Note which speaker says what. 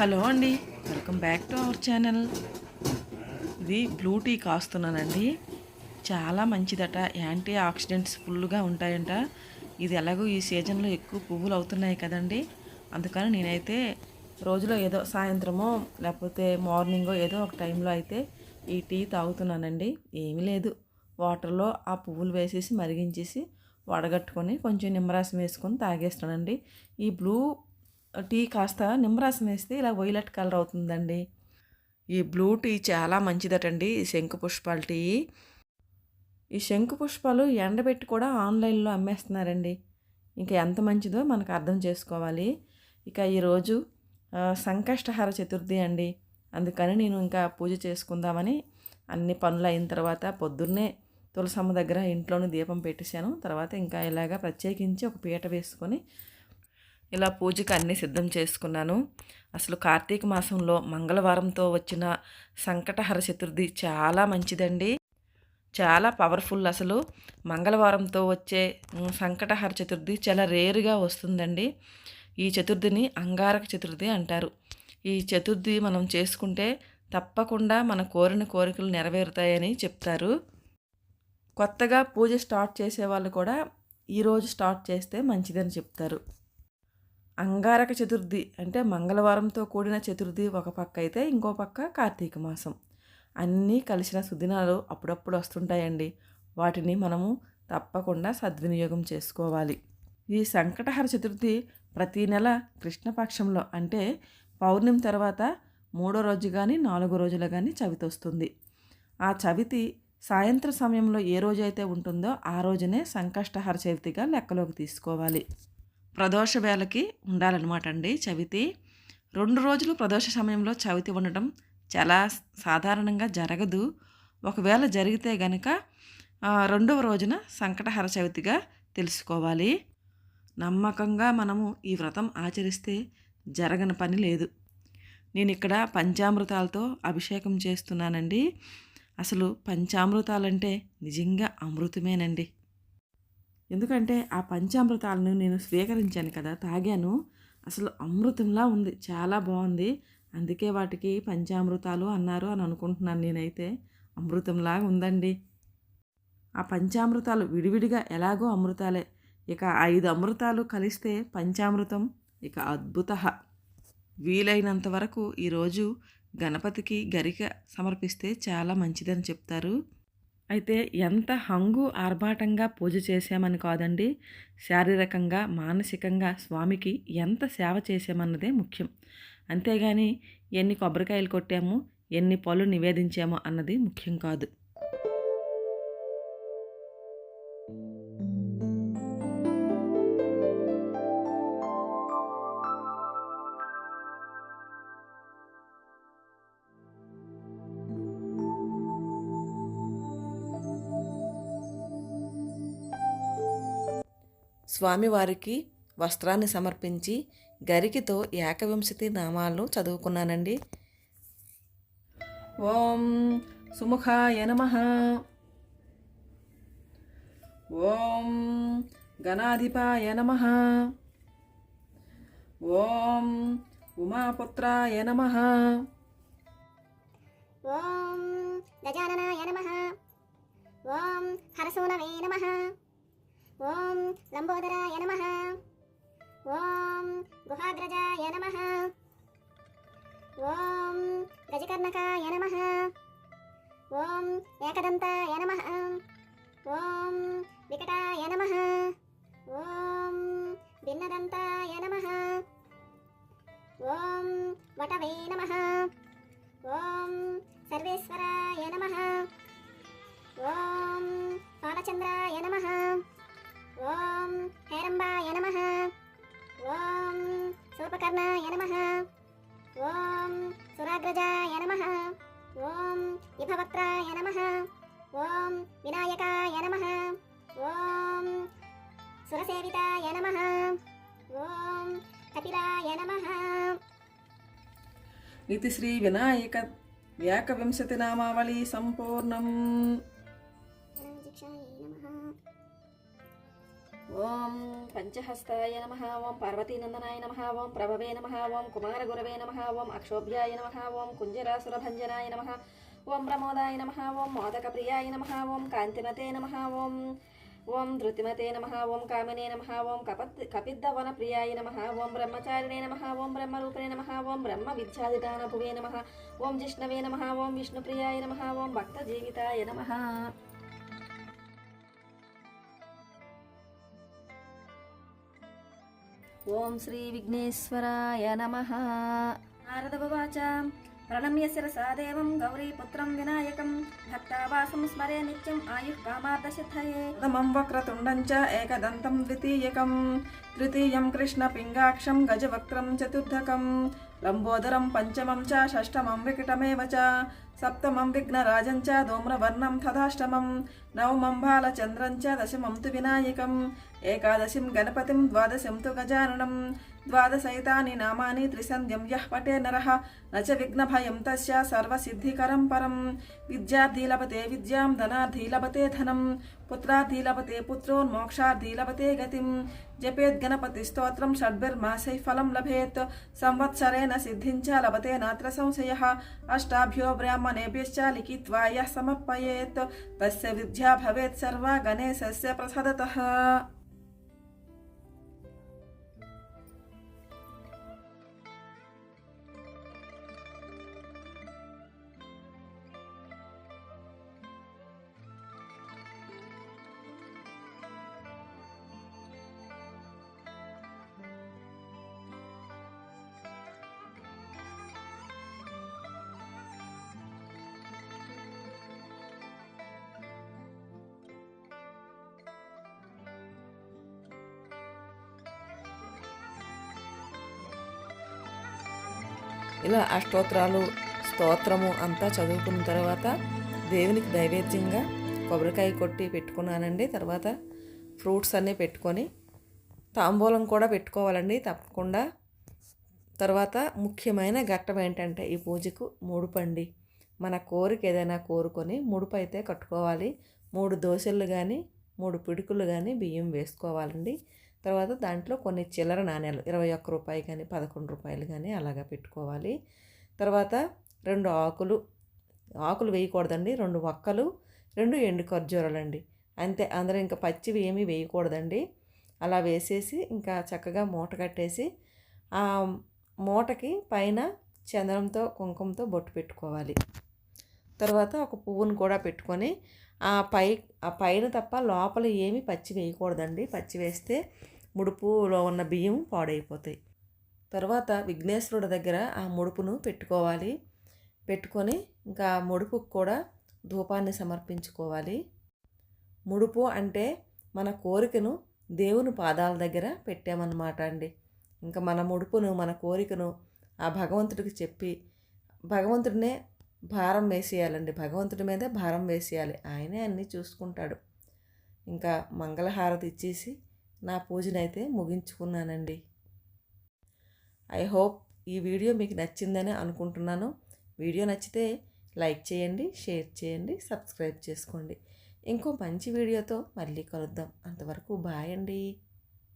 Speaker 1: Hello అండి. Welcome back to our channel. ఇది blue tea కాస్తున్నానండి. చాలా మంచిదట. యాంటీ ఆక్సిడెంట్స్ ఫుల్గా ఉంటాయంట. ఇది ఎలాగో ఈ సీజన్లో ఎక్కువ పువ్వులు అవుతున్నాయి కదండి. అందుకని నేనైతే రోజులో ఏదో సాయంత్రమో లేకపోతే మార్నింగో ఏదో ఒక టైంలో అయితే ఈ టీ తాగుతున్నానండి. ఏమీ లేదు. వాటర్లో ఆ పువ్వులు వేసేసి మరిగించేసి వడగట్టుకొని కొంచెం నిమ్మరసం వేసుకొని తాగేస్తానండి. ఈ బ్లూ టీ కాస్త నిమ్మరసం వేస్తే ఇలా వైలెట్ కలర్ అవుతుందండి. ఈ బ్లూ టీ చాలా మంచిదటండి ఈ శంకు పుష్పాల టీ. ఈ శంకు పుష్పాలు ఎండబెట్టి కూడా ఆన్లైన్లో అమ్మేస్తున్నారండి. ఇంకా ఎంత మంచిదో మనకు అర్థం చేసుకోవాలి. ఇక ఈరోజు సంకష్టహార చతుర్థి అండి. అందుకని నేను ఇంకా పూజ చేసుకుందామని అన్ని పనులు అయిన తర్వాత పొద్దున్నే తులసమ్మ దగ్గర ఇంట్లోనే దీపం పెట్టేశాను. తర్వాత ఇంకా ఇలాగా ప్రత్యేకించి ఒక పీట వేసుకొని ఇలా పూజకి అన్నీ సిద్ధం చేసుకున్నాను. అసలు కార్తీక మాసంలో మంగళవారంతో వచ్చిన సంకటహర చతుర్థి చాలా మంచిదండి. చాలా పవర్ఫుల్ అసలు. మంగళవారంతో వచ్చే సంకటహర చతుర్థి చాలా రేరుగా వస్తుందండి. ఈ చతుర్థిని అంగారక చతుర్థి అంటారు. ఈ చతుర్థి మనం చేసుకుంటే తప్పకుండా మన కోరిన కోరికలు నెరవేరుతాయని చెప్తారు. కొత్తగా పూజ స్టార్ట్ చేసే వాళ్ళు కూడా ఈరోజు స్టార్ట్ చేస్తే మంచిదని చెప్తారు. అంగారక చతుర్థి అంటే మంగళవారంతో కూడిన చతుర్థి ఒక పక్క అయితే ఇంకో పక్క కార్తీక మాసం. అన్నీ కలిసిన సుదినాలు అప్పుడప్పుడు వస్తుంటాయండి. వాటిని మనము తప్పకుండా సద్వినియోగం చేసుకోవాలి. ఈ సంకటహర చతుర్థి ప్రతీ నెల కృష్ణపక్షంలో అంటే పౌర్ణమి తర్వాత మూడో రోజు కానీ నాలుగో రోజులు కానీ చవితి వస్తుంది. ఆ చవితి సాయంత్రం సమయంలో ఏ రోజైతే ఉంటుందో ఆ రోజునే సంకష్టహర చవితిగా లెక్కలోకి తీసుకోవాలి. ప్రదోష వేళకి ఉండాలన్నమాట అండి చవితి. రెండు రోజులు ప్రదోష సమయంలో చవితి ఉండటం చాలా సాధారణంగా జరగదు. ఒకవేళ జరిగితే గనక రెండవ రోజున సంకటహర చవితిగా తెలుసుకోవాలి. నమ్మకంగా మనము ఈ వ్రతం ఆచరిస్తే జరగని పని లేదు. నేను ఇక్కడ పంచామృతాలతో అభిషేకం చేస్తున్నానండి. అసలు పంచామృతాలంటే నిజంగా అమృతమేనండి. ఎందుకంటే ఆ పంచామృతాలను నేను స్వీకరించాను కదా తాగాను. అసలు అమృతంలా ఉంది చాలా బాగుంది. అందుకే వాటికి పంచామృతాలు అన్నారు అని అనుకుంటున్నాను నేనైతే. అమృతంలాగా ఉందండి. ఆ పంచామృతాలు విడివిడిగా ఎలాగో అమృతాలే. ఇక ఐదు అమృతాలు కలిస్తే పంచామృతం ఇక అద్భుత. వీలైనంత వరకు ఈరోజు గణపతికి గరిక సమర్పిస్తే చాలా మంచిదని చెప్తారు. అయితే ఎంత హంగు ఆర్భాటంగా పూజ చేసామని కాదండి. శారీరకంగా మానసికంగా స్వామికి ఎంత సేవ చేసామన్నదే ముఖ్యం. అంతేగాని ఎన్ని కొబ్బరికాయలు కొట్టాము ఎన్ని పళ్ళు నివేదించామో అన్నది ముఖ్యం కాదు. స్వామివారికి వస్త్రాన్ని సమర్పించి గరికితో ఏకవింశతి నామాలు చదువుకున్నానండి. ఓం సుముఖాయ నమ. ఓం గణాధిపాయ నమ. ఓం ఉమాపుత్రాయ నమ.
Speaker 2: ఓం గజాననాయ నమ. ఓం హరసూనవే నమ. ఓం లంబోదరాయ నమ. ఓం గుహాగ్రజాయ నమ. ఓం గజకర్ణకాయ నమ. ఓం ఏకదంతాయ నమ. ఓం వికటాయ నమ. ఓం భిన్నదంతాయ నమ. ఓం వటవే నమ. ఓం సర్వేశ్వరాయ నమ. ఓం పాలచంద్రాయ నమ. ఓం హేరంబాయ నమ. ఓం శూర్పకర్ణాయ నమ. ఓం సురాగ్రజాయ నమ. ఓం విభవక్త్రాయ నమ. ఓం వినాయకాయ నమ. ఓం సురసేవితాయ నమ. ఓం కపిలాయ నమ.
Speaker 1: ఇది వినాయక ఏకవింశతి నామావళి సంపూర్ణం.
Speaker 3: ఓం పంచహస్తాయ నమ ఓం పార్వతీనందనాయ నమ ఓం ప్రభవే నమ ఓం కుమారగురవే నమ ఓం అక్షోభ్యాయ నమ ఓం కుంజరాసురభంజనాయ నమ ఓం ప్రమోదాయ నమ ఓం మోదకప్రియాయ నమ ఓం కాంతిమతే నమ ఓం ఓం ధృతిమతే నమ ఓం కామినే నమ ఓం కపత్ కపిద్దవన ప్రియాయ నమ ఓం బ్రహ్మచారిణే నమ ఓం బ్రహ్మరూపిణే నమ ఓం బ్రహ్మ విద్యాధిదానభువే నమ ఓం జిష్ణవే నమ ఓం విష్ణుప్రియాయ నమ ఓం భక్తజీవితాయ నమ ఓం శ్రీ విఘ్నేశ్వరాయ నమ. నారదవాచ ప్రణమ్య శిరసాదేవం గౌరీపుత్రం వినాయకం భక్తావాసం స్మరే నిత్యం ఆయుః
Speaker 1: ప్రథమం వక్రతుండం చ ఏకదంతం ద్వితీయకం తృతీయం కృష్ణపింగాక్షం గజవక్త్రం చతుర్థకం లంబోదరం పంచమం చ షష్టమం వికటమేవ చ సప్తమం విఘ్నరాజం చ ధూమ్రవర్ణం తథాష్టమం నవమం బాలచంద్రం చ దశమం తు వినాయకం ఏకాదశిం గణపతిం ద్వాదశం తు గజాననం द्वादसहितानि नामानि त्रिसन्ध्यं यः पटे न च विघ्नभयं तस्य सर्वसिद्धिकरं परं विद्यार्थी लभते विद्यां धनार्थी लभते धनं पुत्रार्थी लभते पुत्रोन्मोक्षार्थी लभते गतिं जपेद्गणपतिस्तोत्रं षड्भिर्मासैः फलं अष्टाभ्यो ब्राह्मणेभ्यश्च लिखित्वा यः समर्पयेत्। विद्या भवेत् सर्वा गणेशस्य ఇలా అష్టోత్తరాలు స్తోత్రము అంతా చదువుకున్న తర్వాత దేవునికి నైవేద్యంగా కొబ్బరికాయ కొట్టి పెట్టుకున్నానండి. తర్వాత ఫ్రూట్స్ అన్నీ పెట్టుకొని తాంబూలం కూడా పెట్టుకోవాలండి తప్పకుండా. తర్వాత ముఖ్యమైన ఘట్టం ఏంటంటే ఈ పూజకు ముడుపండి. మన కోరిక ఏదైనా కోరుకొని ముడుపు అయితే కట్టుకోవాలి. మూడు దోశలు కానీ మూడు పిడుకులు కానీ బియ్యం వేసుకోవాలండి. తర్వాత దాంట్లో కొన్ని చిల్లర నాణ్యాలు ఇరవై ఒక్క రూపాయి కానీ పదకొండు రూపాయలు కానీ అలాగా పెట్టుకోవాలి. తర్వాత రెండు ఆకులు ఆకులు వేయకూడదండి రెండు ఒక్కలు రెండు ఎండు ఖర్జూరాలండి. అంతే అందరూ ఇంకా పచ్చివి ఏమీ వేయకూడదండి. అలా వేసేసి ఇంకా చక్కగా మూట కట్టేసి ఆ మూటకి పైన చందనంతో కుంకుమతో బొట్టు పెట్టుకోవాలి. తర్వాత ఒక పువ్వును కూడా పెట్టుకొని ఆ పై ఆ పైన తప్ప లోపల ఏమీ పచ్చి వేయకూడదండి. పచ్చి వేస్తే ముడుపులో ఉన్న బియ్యం పాడైపోతాయి. తర్వాత విఘ్నేశ్వరుడి దగ్గర ఆ ముడుపును పెట్టుకోవాలి. పెట్టుకొని ఇంకా ముడుపుకు కూడా ధూపాన్ని సమర్పించుకోవాలి. ముడుపు అంటే మన కోరికను దేవుని పాదాల దగ్గర పెట్టామన్నమాట అండి. ఇంకా మన ముడుపును మన కోరికను ఆ భగవంతుడికి చెప్పి భగవంతుడినే భారం వేసేయాలండి. భగవంతుడి మీదే భారం వేసేయాలి. ఆయనే అన్నీ చూసుకుంటాడు. ఇంకా మంగళహారతి ఇచ్చేసి నా పూజనైతే ముగించుకున్నానండి. ఐ హోప్ ఈ వీడియో మీకు నచ్చిందని అనుకుంటున్నాను. వీడియో నచ్చితే లైక్ చేయండి షేర్ చేయండి సబ్స్క్రైబ్ చేసుకోండి. ఇంకో మంచి వీడియోతో మళ్ళీ కలుద్దాం. అంతవరకు బాయ్ అండి.